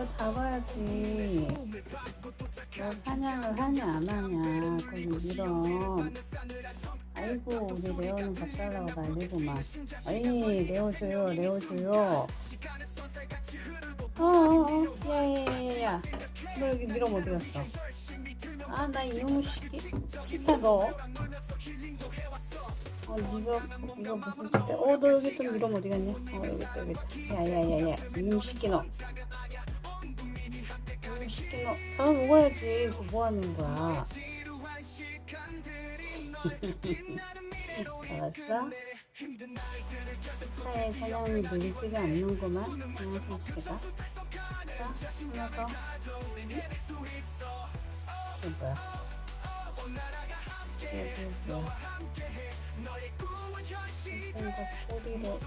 그거 잡아야지. 너 사냥을 하냐 안 하냐. 거기 이런. 아이고 우리 레오는 밥 달라고 난리구만. 아이 레오 줘요 레오 줘요. 어어어 야야야야. 너 여기 미럼 어디 갔어? 아나 이놈의 새끼 싫다 너. 어 이거 이거 무슨 짓이야? 어 너 여기 또 미럼 어디 갔냐? 어 여기 있다 여기 있다. 야 야 야 야 이놈 새끼 너. 새끼 너 잡아 먹어야지. 뭐 하는 거야? 알았어? 차에 사장이 늘지가 않는구만 양솜 씨가. 자 하나 더. 이게 뭐야? 이게 뭐야? 이거 꼬리로